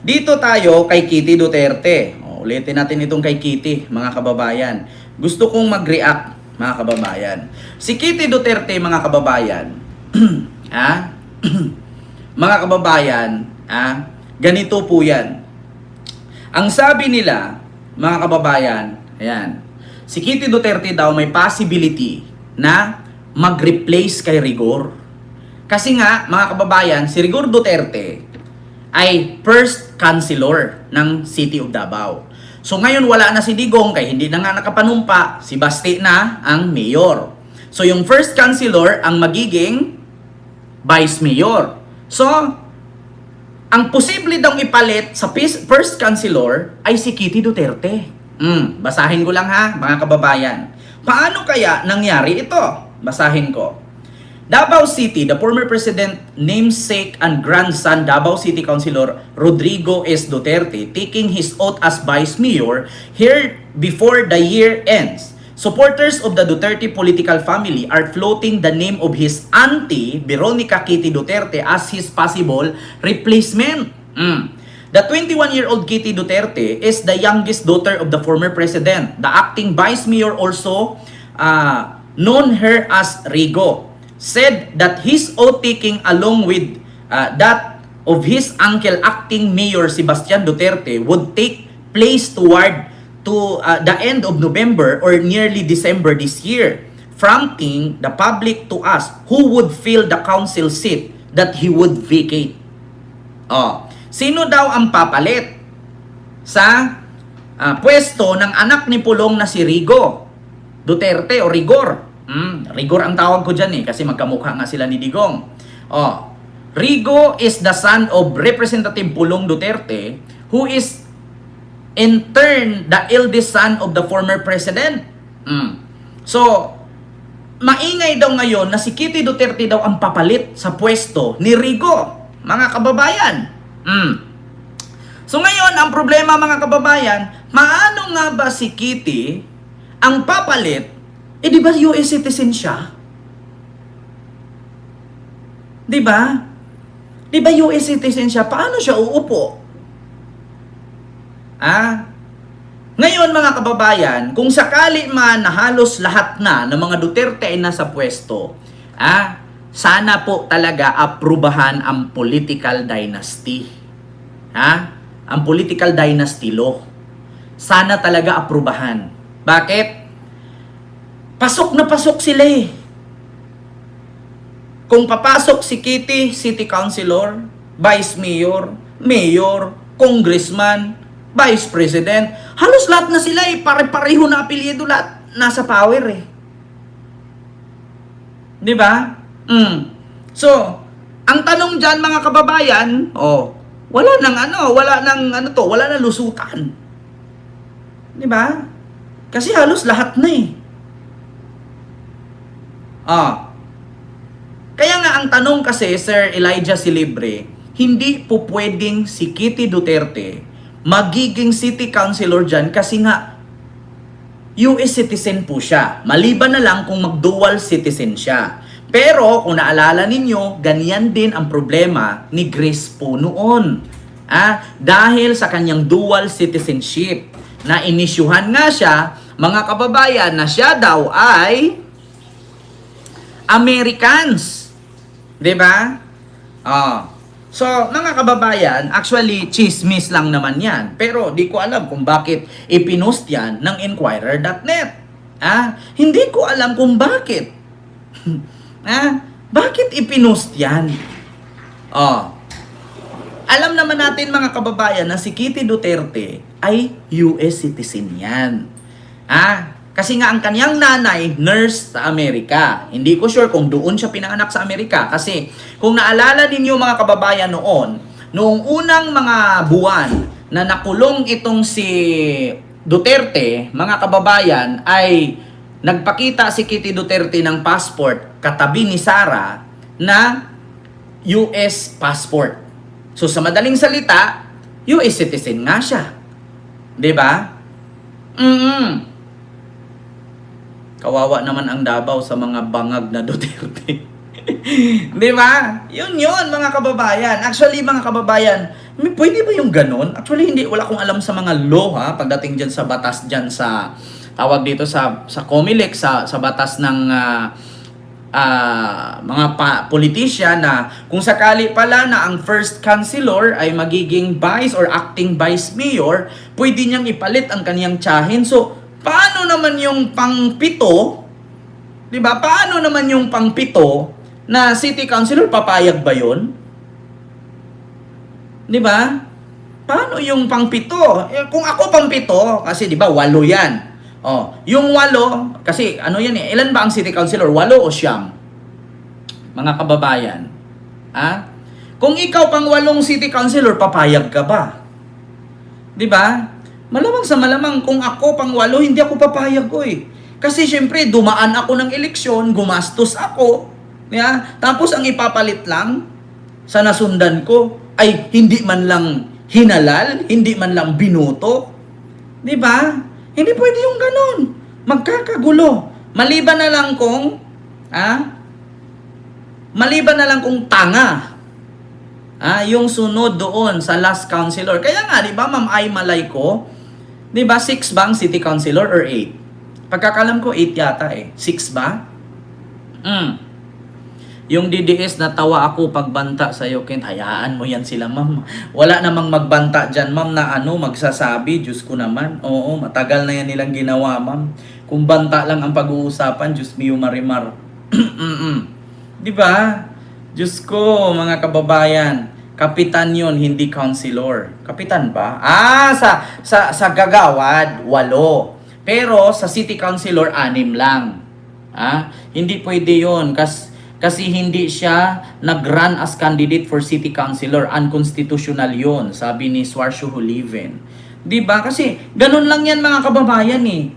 Dito tayo kay Kitty Duterte. O, ulitin natin itong kay Kitty, mga kababayan. Gusto kong mag-react, mga kababayan. Si Kitty Duterte, mga kababayan, ha? mga kababayan, ha? Ganito po yan. Ang sabi nila, mga kababayan, ayan, si Kitty Duterte daw may possibility na mag-replace kay Rigor. Kasi nga, mga kababayan, si Rigor Duterte ay first councilor ng City of Davao. So ngayon wala na si Digong kay hindi na nga nakapanumpa, si Basti na ang mayor. So yung first councilor ang magiging vice mayor. So ang posible daw ipalit sa first councilor ay si Kitty Duterte. Mm, basahin ko lang ha, mga kababayan. Paano kaya nangyari ito? Basahin ko. Davao City, the former president namesake and grandson Davao City Councilor Rodrigo S. Duterte taking his oath as vice mayor here before the year ends. Supporters of the Duterte political family are floating the name of his auntie Veronica Kitty Duterte as his possible replacement. Mm. The 21-year-old Kitty Duterte is the youngest daughter of the former president. The acting vice mayor also uh, known her as Rigo said that his oath taking along with uh, that of his uncle acting mayor Sebastian Duterte would take place toward to uh, the end of November or nearly December this year prompting the public to ask who would fill the council seat that he would vacate. Oh sino daw ang papalit sa uh, pwesto ng anak ni Pulong na si Rigo Duterte o Rigor Mm, Rigor ang tawag ko dyan eh, kasi magkamukha nga sila ni Digong. Oh, Rigo is the son of Representative Pulong Duterte, who is in turn the eldest son of the former president. Mm. So, maingay daw ngayon na si Kitty Duterte daw ang papalit sa pwesto ni Rigo, mga kababayan. Mm. So ngayon, ang problema mga kababayan, maano nga ba si Kitty ang papalit eh di ba US citizen siya? Di ba? Di ba US citizen siya? Paano siya uupo? Ah? Ngayon mga kababayan, kung sakali man na halos lahat na ng mga Duterte ay nasa pwesto, ah, sana po talaga aprubahan ang political dynasty. Ha? Ang political dynasty law. Sana talaga aprubahan. Bakit? Pasok na pasok sila eh. Kung papasok si Kitty, City Councilor, Vice Mayor, Mayor, Congressman, Vice President, halos lahat na sila eh, pare-pareho na apelyido lahat nasa power eh. Di ba? Mm. So, ang tanong dyan mga kababayan, oh, wala nang ano, wala nang ano to, wala nang lusutan. Di ba? Kasi halos lahat na eh. Ah. Kaya nga ang tanong kasi, Sir Elijah Silibre, hindi po pwedeng si Kitty Duterte magiging city councilor dyan kasi nga US citizen po siya. Maliban na lang kung mag-dual citizen siya. Pero kung naalala ninyo, ganyan din ang problema ni Grace po noon. Ah, dahil sa kanyang dual citizenship na inisyuhan nga siya, mga kababayan, na siya daw ay Americans. 'Di ba? Oh. So, mga kababayan, actually, chismis lang naman yan. Pero, di ko alam kung bakit ipinost yan ng Inquirer.net. Ah, hindi ko alam kung bakit. ah, bakit ipinost yan? Oh. Alam naman natin mga kababayan na si Kitty Duterte ay US citizen yan. Ah, kasi nga ang kanyang nanay, nurse sa Amerika. Hindi ko sure kung doon siya pinanganak sa Amerika. Kasi kung naalala ninyo mga kababayan noon, noong unang mga buwan na nakulong itong si Duterte, mga kababayan, ay nagpakita si Kitty Duterte ng passport katabi ni Sara na US passport. So sa madaling salita, US citizen nga siya. 'Di ba? Mm. Kawawa naman ang Davao sa mga bangag na Duterte. Di ba? Yun yun, mga kababayan. Actually, mga kababayan, May- Pwede ba yung ganon? Actually, hindi. Wala akong alam sa mga law, ha? Pagdating dyan sa batas dyan sa, tawag dito sa, sa COMELEC, sa, sa batas ng ah, ah, mga pa, politician na kung sakali pala na ang first councilor ay magiging vice or acting vice mayor, pwede niyang ipalit ang kaniyang tsahin. So, paano naman yung pangpito, di ba? Paano naman yung pangpito na city councilor, papayag ba yun? Di ba? Paano yung pangpito? Eh, kung ako pangpito, kasi di ba, walo yan. Oh, yung walo, kasi ano yan eh, ilan ba ang city councilor? Walo o siyam? Mga kababayan. Ha? Kung ikaw pang walong city councilor, papayag ka ba? Di ba? Malamang sa malamang kung ako pang walo, hindi ako papayag ko eh. Kasi syempre, dumaan ako ng eleksyon, gumastos ako. Yeah? Tapos ang ipapalit lang sa nasundan ko ay hindi man lang hinalal, hindi man lang binuto. Di ba? Hindi pwede yung ganun. Magkakagulo. Maliban na lang kung, ah, maliban na lang kung tanga. Ah, yung sunod doon sa last councilor. Kaya nga, di ba, Ma'am Ay Malay ko, di ba, 6 ba ang city councilor or 8? Pagkakalam ko, 8 yata eh. 6 ba? Mm. Yung DDS, natawa ako pagbanta sa iyo, Kent. Hayaan mo yan sila, ma'am. Wala namang magbanta dyan, ma'am, na ano, magsasabi. Diyos ko naman. Oo, matagal na yan nilang ginawa, ma'am. Kung banta lang ang pag-uusapan, Diyos mio marimar. Di ba? Diyos ko, mga kababayan. Kapitan yon hindi councilor. Kapitan ba? Ah, sa, sa, sa gagawad, walo. Pero sa city councilor, anim lang. Ah, hindi pwede yon kas kasi hindi siya nag-run as candidate for city councilor. Unconstitutional yon sabi ni Swarsho Huliven. 'Di ba? Kasi ganun lang yan mga kababayan eh.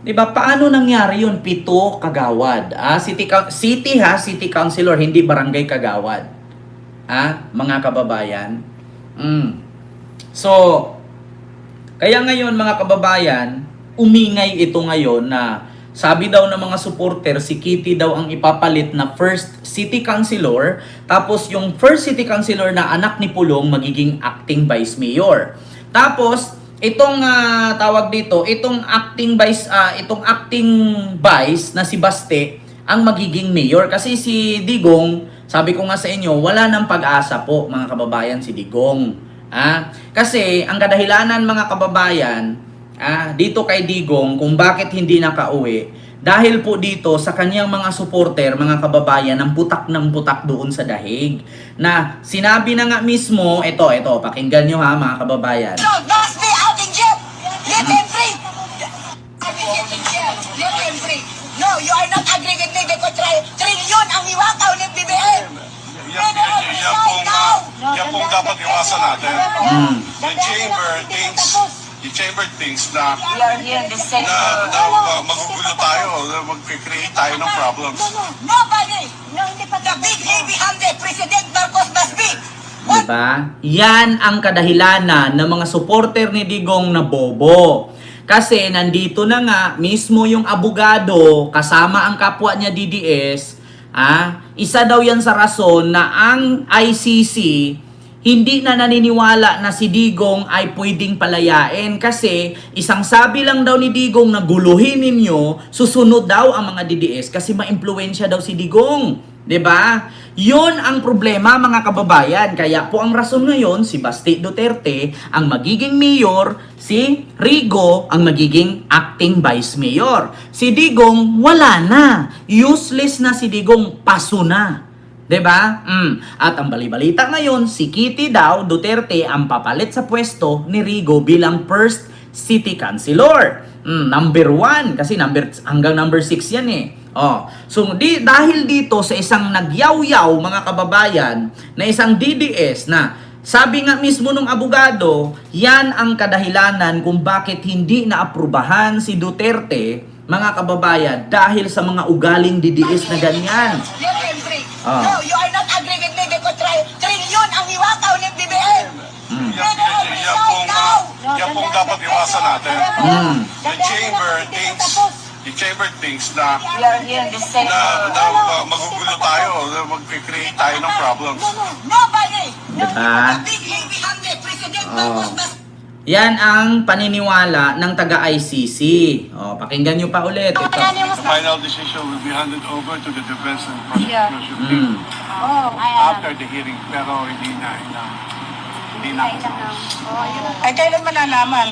'Di ba? Paano nangyari yun? Pito kagawad. Ah, city city ha, city councilor, hindi barangay kagawad. Ah, mga kababayan. Mm. So, kaya ngayon mga kababayan, umingay ito ngayon na sabi daw ng mga supporter, si Kitty daw ang ipapalit na first city councilor, tapos yung first city councilor na anak ni Pulong magiging acting vice mayor. Tapos, itong ah, tawag dito, itong acting vice, ah, itong acting vice na si Baste, ang magiging mayor. Kasi si Digong, sabi ko nga sa inyo, wala nang pag-asa po mga kababayan si Digong. Ah, kasi ang kadahilanan mga kababayan, ah, dito kay Digong kung bakit hindi nakauwi, dahil po dito sa kanyang mga supporter, mga kababayan, ang putak ng putak doon sa dahig. Na sinabi na nga mismo, ito, ito, pakinggan nyo ha mga kababayan. No, you are not agreeing with ang iwakaw ni BBM. Yan, yan, yan pong, yan pong dapat iwasan natin. Mm. The chamber thinks, the chamber thinks na, na, na uh, magugulo tayo, mag-create tayo ng problems. Nobody. No, hindi pa. The big heavy-handed President Marcos must be. Diba? Yan ang kadahilanan ng mga supporter ni Digong na bobo. Kasi nandito na nga mismo yung abogado kasama ang kapwa niya DDS, ah, isa daw yan sa rason na ang ICC hindi na naniniwala na si Digong ay pwedeng palayain kasi isang sabi lang daw ni Digong na guluhin ninyo, susunod daw ang mga DDS kasi maimpluwensya daw si Digong. 'Di ba? 'Yon ang problema mga kababayan. Kaya po ang rason ngayon si Basti Duterte ang magiging mayor, si Rigo ang magiging acting vice mayor. Si Digong wala na. Useless na si Digong, paso na. 'Di ba? Mm. At ang balibalita ngayon, si Kitty daw Duterte ang papalit sa pwesto ni Rigo bilang first city councilor. Mm, number one, kasi number hanggang number 6 yan eh. Oh, so di, dahil dito sa isang nagyaw-yaw mga kababayan na isang DDS na sabi nga mismo nung abogado, yan ang kadahilanan kung bakit hindi naaprubahan si Duterte mga kababayan dahil sa mga ugaling DDS na ganyan. Ah. No, you are not agreeing with me because tri- trillion ang iwakaw ni BBM. Yan, yan, yan, yan pong, yan pong dapat iwasan natin. Mm. The chamber thinks, the chamber thinks na, We are here in the center. na, na magugulo tayo, na mag-create tayo ng problems. Nobody. No, Diba? Oh. bas Yan ang paniniwala ng taga-ICC. Oh, pakinggan nyo pa ulit ito. The final decision will be handed over to the defense and prosecution Mm. team Oh, after the hearing. Pero hindi na, hindi na, hindi na. Ay, kailan malalaman?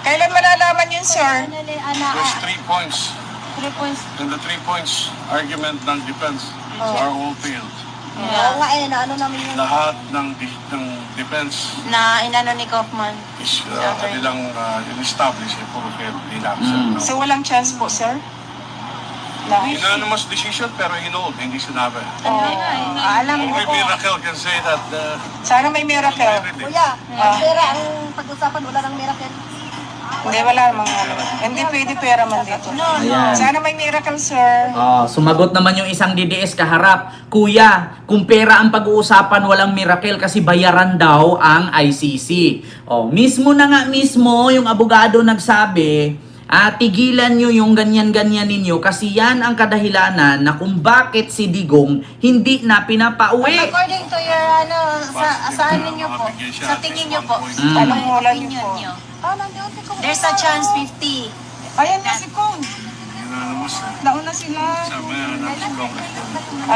Kailan malalaman yun, sir? There's three points. Three points. And the three points argument ng defense are all failed. Oo nga eh, na ano namin yung... Lahat ng, di- ng defense Na inano ni Kaufman. is uh, kanilang uh, in-establish ay puro failed. Hindi na Mm. So, walang chance po, sir? Na, Unanimous decision pero hinold, hindi sinabi. oh, alam ko po. Miracle can say that uh, Sana may miracle. Kuya, Ah. pera ang pag-usapan, wala nang miracle. Hindi, wala mga ano. Hindi pwede pera man dito. Ayan. Sana may miracle, sir. Oh, sumagot naman yung isang DDS kaharap. Kuya, kung pera ang pag-uusapan, walang miracle kasi bayaran daw ang ICC. Oh, mismo na nga mismo yung abogado nagsabi, ah, tigilan nyo yung ganyan-ganyan ninyo kasi yan ang kadahilanan na kung bakit si Digong hindi na pinapauwi. According to your, ano, sa, sa amin niyo po, sa tingin niyo po. Mm. Anong mula niyo po? Ah, nandiyan ko. There's a chance 50. Ayan na si uh, Nauna sila. Na.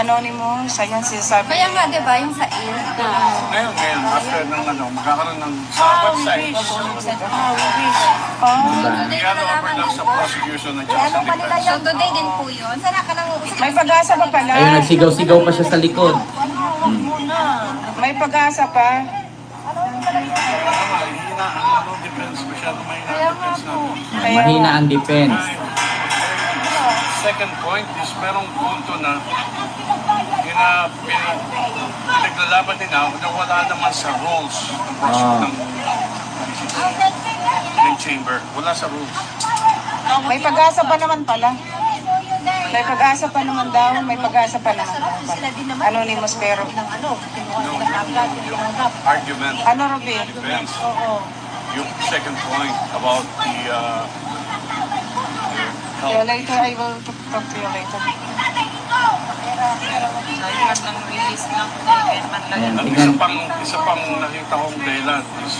Anonymous. Ayan sinasabi. Kaya nga, di ba, yung sa ear na... Ngayon, ngayon, after ng ano, magkakaroon ng sa website, Oh, yan overlap sa prosecution ng and Defense. So, today din po yun. Sana ka nang... may pag-asa pa pala. Ayun, nagsigaw-sigaw pa siya sa likod. May pag-asa pa. Tama, hina ang ano, defense, masyado mahina ang defense natin. Mahina ang defense. Second point is merong punto na pin- pinaglalaban nila na wala naman sa rules ng, pros- Ah. ng, ng chamber. Wala sa rules. May pag-asa pa naman pala. May pag-asa pa naman daw. May pag-asa pa naman daw. Anonymous pero. Ano, No, argument Ano, Ruby? defense. Oo. Yung second point about the uh, Yeah, later I will talk to you later. Ang isa pang, isa pang nakita kong dahilan is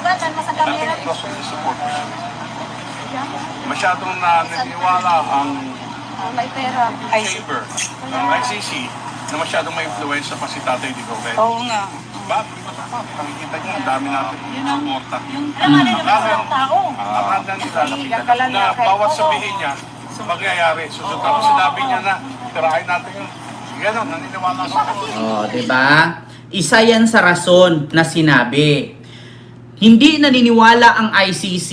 nothing close to support. Masyadong naniniwala ang chamber ng ICC na masyadong may influensya pa si Tatay Digong. oo nga. Bakit? Nakikita niyo, ang dami natin yung morta. Naman na naman sa tao. Akala nila, nakita na bawat sabihin niya, mangyayari. Susunod tapos sinabi niya na, tirahin natin yun. Ganon, naniniwala sa. Oh, 'di ba? Isa 'yan sa rason na sinabi. Hindi naniniwala ang ICC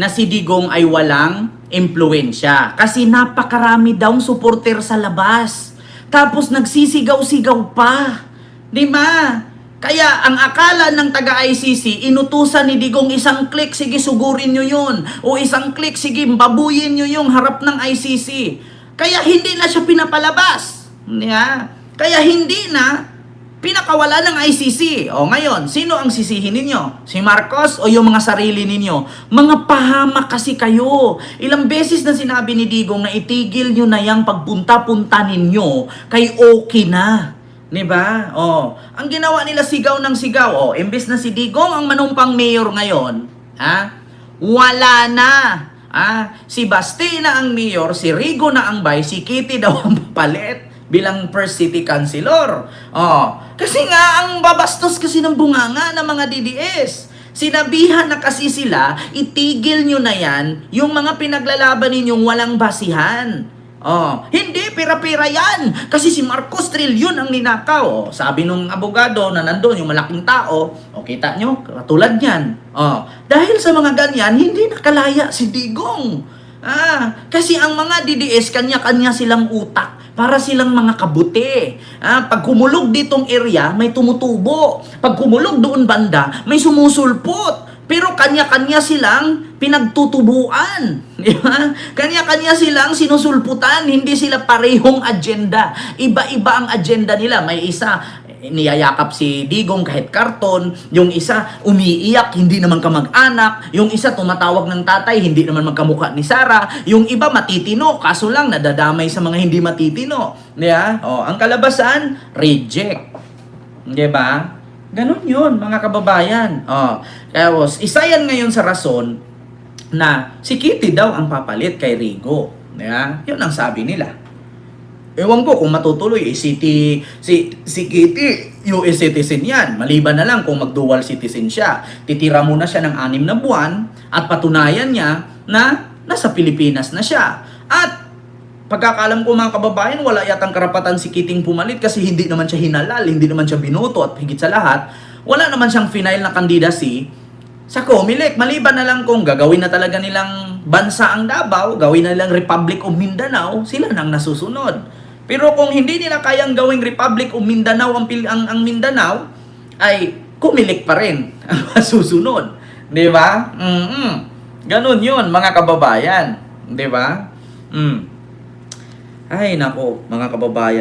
na si Digong ay walang impluensya kasi napakarami daw supporter sa labas. Tapos nagsisigaw-sigaw pa. 'Di ba? Kaya ang akala ng taga-ICC, inutusan ni Digong isang click, sige sugurin nyo yun. O isang click, sige babuyin nyo yung harap ng ICC. Kaya hindi na siya pinapalabas. Yeah. Kaya hindi na pinakawala ng ICC. O ngayon, sino ang sisihin ninyo? Si Marcos o yung mga sarili ninyo? Mga pahamak kasi kayo. Ilang beses na sinabi ni Digong na itigil nyo na yung pagpunta-punta ninyo kay okay na. 'Di ba? Oh, ang ginawa nila sigaw ng sigaw. Oh, imbes na si Digong ang manumpang mayor ngayon, ha? Wala na. Ah, si Basti na ang mayor, si Rigo na ang vice, si Kitty daw ang papalit bilang first city councilor. Oh, kasi nga ang babastos kasi ng bunganga ng mga DDS. Sinabihan na kasi sila, itigil nyo na yan, yung mga pinaglalaban ninyong walang basihan. Oh, hindi, pira-pira yan. Kasi si Marcos trilyon ang ninakaw. Oh, sabi nung abogado na nandun, yung malaking tao, o kita nyo, katulad yan. Oh, dahil sa mga ganyan, hindi nakalaya si Digong. Ah, kasi ang mga DDS, kanya-kanya silang utak para silang mga kabuti. Ah, pag kumulog ditong area, may tumutubo. Pag kumulog doon banda, may sumusulpot. Pero kanya-kanya silang pinagtutubuan. Di ba? Kanya-kanya silang sinusulputan. Hindi sila parehong agenda. Iba-iba ang agenda nila. May isa, eh, niyayakap si Digong kahit karton. Yung isa, umiiyak, hindi naman kamag-anak. Yung isa, tumatawag ng tatay, hindi naman magkamukha ni Sara. Yung iba, matitino. Kaso lang, nadadamay sa mga hindi matitino. Di ba? O, ang kalabasan, reject. Di ba? Ganon yun, mga kababayan. Oh, tapos, isa yan ngayon sa rason na si Kitty daw ang papalit kay Rigo. Yeah? Yun ang sabi nila. Ewan ko kung matutuloy, eh, city, si, si Kitty, US citizen yan. Maliban na lang kung mag-dual citizen siya. Titira muna siya ng anim na buwan at patunayan niya na nasa Pilipinas na siya. At pagkakalam ko mga kababayan, wala yatang karapatan si Kiting pumalit kasi hindi naman siya hinalal, hindi naman siya binoto at higit sa lahat, wala naman siyang final na candidacy sa Comelec. Maliban na lang kung gagawin na talaga nilang bansa ang Davao, gawin na nilang Republic of Mindanao, sila nang nasusunod. Pero kung hindi nila kayang gawing Republic of Mindanao ang, ang, ang Mindanao, ay Comelec pa rin ang masusunod. Di ba? mm Ganun yun, mga kababayan. Di ba? Mm. Ay, nako, mga kababayan.